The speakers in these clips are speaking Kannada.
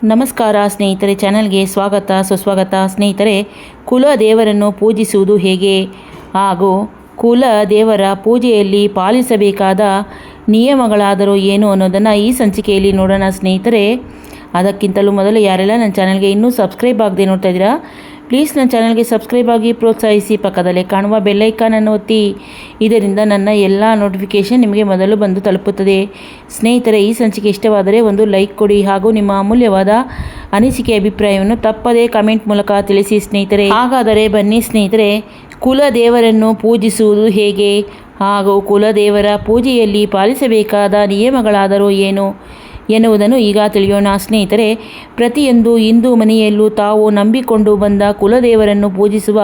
ನಮಸ್ಕಾರ ಸ್ನೇಹಿತರೆ, ಚಾನಲ್ಗೆ ಸ್ವಾಗತ, ಸುಸ್ವಾಗತ. ಸ್ನೇಹಿತರೆ ಕುಲ ದೇವರನ್ನು ಪೂಜಿಸುವುದು ಹೇಗೆ? ಹಾಗೂ ಕುಲ ದೇವರ ಪೂಜೆಯಲ್ಲಿ ಪಾಲಿಸಬೇಕಾದ ನಿಯಮಗಳಾದರೂ ಏನು ಅನ್ನೋದನ್ನು ಈ ಸಂಚಿಕೆಯಲ್ಲಿ ನೋಡೋಣ ಸ್ನೇಹಿತರೆ. ಅದಕ್ಕಿಂತಲೂ ಮೊದಲು ಯಾರೆಲ್ಲ ನನ್ನ ಚಾನಲ್ಗೆ ಇನ್ನೂ ಸಬ್ಸ್ಕ್ರೈಬ್ ಆಗದೆ ನೋಡ್ತಾ ಇದ್ದೀರಾ ಪ್ಲೀಸ್ ನನ್ನ ಚಾನಲ್ಗೆ ಸಬ್ಸ್ಕ್ರೈಬ್ ಆಗಿ ಪ್ರೋತ್ಸಾಹಿಸಿ. ಪಕ್ಕದಲ್ಲೇ ಕಾಣುವ ಬೆಲ್ಲೈಕಾನನ್ನು ಒತ್ತಿ. ಇದರಿಂದ ನನ್ನ ಎಲ್ಲ ನೋಟಿಫಿಕೇಷನ್ ನಿಮಗೆ ಮೊದಲು ಬಂದು ತಲುಪುತ್ತದೆ. ಸ್ನೇಹಿತರೆ, ಈ ಸಂಚಿಕೆ ಇಷ್ಟವಾದರೆ ಒಂದು ಲೈಕ್ ಕೊಡಿ ಹಾಗೂ ನಿಮ್ಮ ಅಮೂಲ್ಯವಾದ ಅನಿಸಿಕೆ ಅಭಿಪ್ರಾಯವನ್ನು ತಪ್ಪದೇ ಕಮೆಂಟ್ ಮೂಲಕ ತಿಳಿಸಿ ಸ್ನೇಹಿತರೆ. ಹಾಗಾದರೆ ಬನ್ನಿ ಸ್ನೇಹಿತರೆ, ಕುಲದೇವರನ್ನು ಪೂಜಿಸುವುದು ಹೇಗೆ ಹಾಗೂ ಕುಲದೇವರ ಪೂಜೆಯಲ್ಲಿ ಪಾಲಿಸಬೇಕಾದ ನಿಯಮಗಳಾದರೂ ಏನು? ಎನ್ನುವುದನ್ನು ಈಗ ತಿಳಿಯೋಣ. ಸ್ನೇಹಿತರೆ, ಪ್ರತಿಯೊಂದು ಹಿಂದೂ ಮನೆಯಲ್ಲೂ ತಾವು ನಂಬಿಕೊಂಡು ಬಂದ ಕುಲದೇವರನ್ನು ಪೂಜಿಸುವ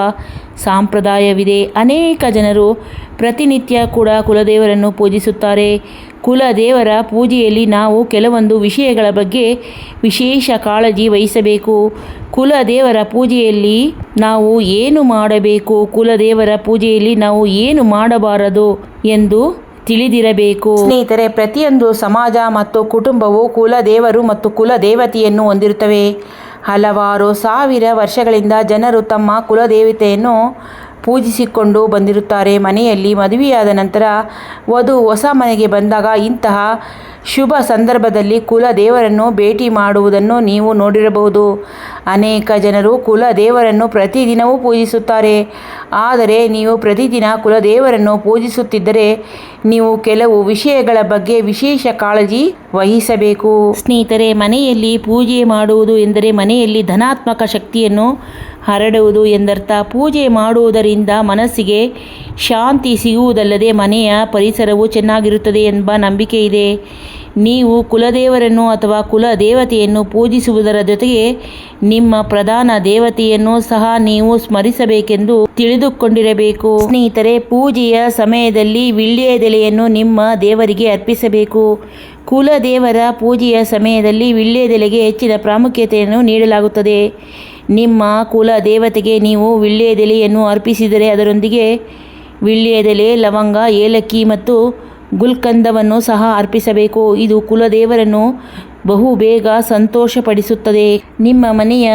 ಸಂಪ್ರದಾಯವಿದೆ. ಅನೇಕ ಜನರು ಪ್ರತಿನಿತ್ಯ ಕೂಡ ಕುಲದೇವರನ್ನು ಪೂಜಿಸುತ್ತಾರೆ. ಕುಲದೇವರ ಪೂಜೆಯಲ್ಲಿ ನಾವು ಕೆಲವೊಂದು ವಿಷಯಗಳ ಬಗ್ಗೆ ವಿಶೇಷ ಕಾಳಜಿ ವಹಿಸಬೇಕು. ಕುಲದೇವರ ಪೂಜೆಯಲ್ಲಿ ನಾವು ಏನು ಮಾಡಬೇಕು? ಕುಲದೇವರ ಪೂಜೆಯಲ್ಲಿ ನಾವು ಏನು ಮಾಡಬಾರದು? ಎಂದು ತಿಳಿದಿರಬೇಕು. ಸ್ನೇಹಿತರೆ, ಪ್ರತಿಯೊಂದು ಸಮಾಜ ಮತ್ತು ಕುಟುಂಬವು ಕುಲದೇವರು ಮತ್ತು ಕುಲದೇವತೆಯನ್ನು ಹೊಂದಿರುತ್ತವೆ. ಹಲವಾರು ಸಾವಿರ ವರ್ಷಗಳಿಂದ ಜನರು ತಮ್ಮ ಕುಲದೇವತೆಯನ್ನು ಪೂಜಿಸಿಕೊಂಡು ಬಂದಿರುತ್ತಾರೆ. ಮನೆಯಲ್ಲಿ ಮದುವೆಯಾದ ನಂತರ ವಧು ಹೊಸ ಮನೆಗೆ ಬಂದಾಗ ಇಂತಹ ಶುಭ ಸಂದರ್ಭದಲ್ಲಿ ಕುಲ ದೇವರನ್ನು ಭೇಟಿ ಮಾಡುವುದನ್ನು ನೀವು ನೋಡಿರಬಹುದು. ಅನೇಕ ಜನರು ಕುಲ ದೇವರನ್ನು ಪ್ರತಿದಿನವೂ ಪೂಜಿಸುತ್ತಾರೆ. ಆದರೆ ನೀವು ಪ್ರತಿದಿನ ಕುಲದೇವರನ್ನು ಪೂಜಿಸುತ್ತಿದ್ದರೆ ನೀವು ಕೆಲವು ವಿಷಯಗಳ ಬಗ್ಗೆ ವಿಶೇಷ ಕಾಳಜಿ ವಹಿಸಬೇಕು. ಸ್ನೇಹಿತರೆ, ಮನೆಯಲ್ಲಿ ಪೂಜೆ ಮಾಡುವುದು ಎಂದರೆ ಮನೆಯಲ್ಲಿ ಧನಾತ್ಮಕ ಶಕ್ತಿಯನ್ನು ಹರಡುವುದು ಎಂದರ್ಥ. ಪೂಜೆ ಮಾಡುವುದರಿಂದ ಮನಸ್ಸಿಗೆ ಶಾಂತಿ ಸಿಗುವುದಲ್ಲದೆ ಮನೆಯ ಪರಿಸರವು ಚೆನ್ನಾಗಿರುತ್ತದೆ ಎಂಬ ನಂಬಿಕೆ ಇದೆ. ನೀವು ಕುಲದೇವರನ್ನು ಅಥವಾ ಕುಲ ದೇವತೆಯನ್ನು ಪೂಜಿಸುವುದರ ಜೊತೆಗೆ ನಿಮ್ಮ ಪ್ರಧಾನ ದೇವತೆಯನ್ನು ಸಹ ನೀವು ಸ್ಮರಿಸಬೇಕೆಂದು ತಿಳಿದುಕೊಂಡಿರಬೇಕು. ಸ್ನೇಹಿತರೆ, ಪೂಜೆಯ ಸಮಯದಲ್ಲಿ ವಿಳ್ಯೆದೆಲೆಯನ್ನು ನಿಮ್ಮ ದೇವರಿಗೆ ಅರ್ಪಿಸಬೇಕು. ಕುಲದೇವರ ಪೂಜೆಯ ಸಮಯದಲ್ಲಿ ವಿಳ್ಯೆದೆಲೆಗೆ ಹೆಚ್ಚಿನ ಪ್ರಾಮುಖ್ಯತೆಯನ್ನು ನೀಡಲಾಗುತ್ತದೆ. ನಿಮ್ಮ ಕುಲ ದೇವತೆಗೆ ನೀವು ವಿಳ್ಯೆದೆಲೆಯನ್ನು ಅರ್ಪಿಸಿದರೆ ಅದರೊಂದಿಗೆ ವಿಳ್ಯೆದೆಲೆ ಲವಂಗ, ಏಲಕ್ಕಿ ಮತ್ತು ಗುಲ್ಕಂದವನ್ನು ಸಹ ಅರ್ಪಿಸಬೇಕು. ಇದು ಕುಲದೇವರನ್ನು ಬಹು ಬೇಗ ಸಂತೋಷಪಡಿಸುತ್ತದೆ. ನಿಮ್ಮ ಮನೆಯ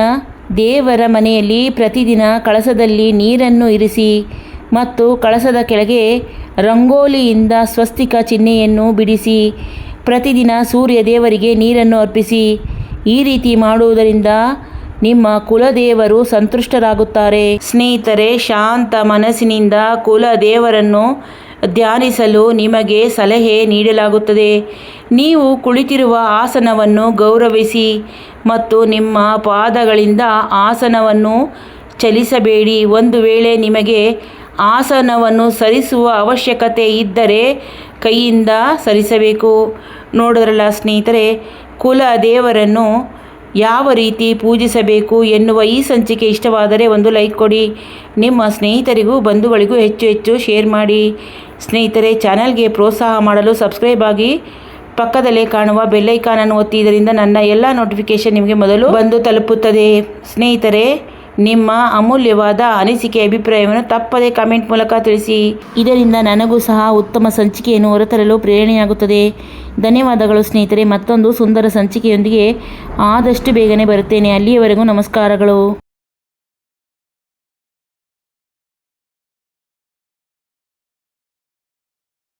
ದೇವರ ಮನೆಯಲ್ಲಿ ಪ್ರತಿದಿನ ಕಳಸದಲ್ಲಿ ನೀರನ್ನು ಇರಿಸಿ ಮತ್ತು ಕಳಸದ ಕೆಳಗೆ ರಂಗೋಲಿಯಿಂದ ಸ್ವಸ್ತಿಕ ಚಿಹ್ನೆಯನ್ನು ಬಿಡಿಸಿ ಪ್ರತಿದಿನ ಸೂರ್ಯ ದೇವರಿಗೆ ನೀರನ್ನು ಅರ್ಪಿಸಿ. ಈ ರೀತಿ ಮಾಡುವುದರಿಂದ ನಿಮ್ಮ ಕುಲದೇವರು ಸಂತುಷ್ಟರಾಗುತ್ತಾರೆ. ಸ್ನೇಹಿತರೆ, ಶಾಂತ ಮನಸ್ಸಿನಿಂದ ಕುಲದೇವರನ್ನು ಧ್ಯಾನಿಸಲು ನಿಮಗೆ ಸಲಹೆ ನೀಡಲಾಗುತ್ತದೆ. ನೀವು ಕುಳಿತಿರುವ ಆಸನವನ್ನು ಗೌರವಿಸಿ ಮತ್ತು ನಿಮ್ಮ ಪಾದಗಳಿಂದ ಆಸನವನ್ನು ಚಲಿಸಬೇಡಿ. ಒಂದು ವೇಳೆ ನಿಮಗೆ ಆಸನವನ್ನು ಸರಿಸುವ ಅವಶ್ಯಕತೆ ಇದ್ದರೆ ಕೈಯಿಂದ ಸರಿಸಬೇಕು. ನೋಡಿದ್ರಲ್ಲ ಸ್ನೇಹಿತರೆ ಕುಲ ದೇವರನ್ನು ಯಾವ ರೀತಿ ಪೂಜಿಸಬೇಕು ಎನ್ನುವ ಈ ಸಂಚಿಕೆ ಇಷ್ಟವಾದರೆ ಒಂದು ಲೈಕ್ ಕೊಡಿ. ನಿಮ್ಮ ಸ್ನೇಹಿತರಿಗೂ ಬಂಧುಗಳಿಗೂ ಹೆಚ್ಚು ಹೆಚ್ಚು ಶೇರ್ ಮಾಡಿ. ಸ್ನೇಹಿತರೆ, ಚಾನೆಲ್ಗೆ ಪ್ರೋತ್ಸಾಹ ಮಾಡಲು ಸಬ್ಸ್ಕ್ರೈಬ್ ಆಗಿ ಪಕ್ಕದಲ್ಲೇ ಕಾಣುವ ಬೆಲ್ಲೈಕಾನನ್ನು ಒತ್ತಿ ಇದರಿಂದ ನನ್ನ ಎಲ್ಲ ನೋಟಿಫಿಕೇಷನ್ ನಿಮಗೆ ಮೊದಲು ಬಂದು ತಲುಪುತ್ತದೆ. ಸ್ನೇಹಿತರೆ, ನಿಮ್ಮ ಅಮೂಲ್ಯವಾದ ಅನಿಸಿಕೆ ಅಭಿಪ್ರಾಯವನ್ನು ತಪ್ಪದೆ ಕಮೆಂಟ್ ಮೂಲಕ ತಿಳಿಸಿ. ಇದರಿಂದ ನನಗೂ ಸಹ ಉತ್ತಮ ಸಂಚಿಕೆಯನ್ನು ಹೊರತರಲು ಪ್ರೇರಣೆಯಾಗುತ್ತದೆ. ಧನ್ಯವಾದಗಳು ಸ್ನೇಹಿತರೆ, ಮತ್ತೊಂದು ಸುಂದರ ಸಂಚಿಕೆಯೊಂದಿಗೆ ಆದಷ್ಟು ಬೇಗನೆ ಬರುತ್ತೇನೆ. ಅಲ್ಲಿಯವರೆಗೂ ನಮಸ್ಕಾರಗಳು.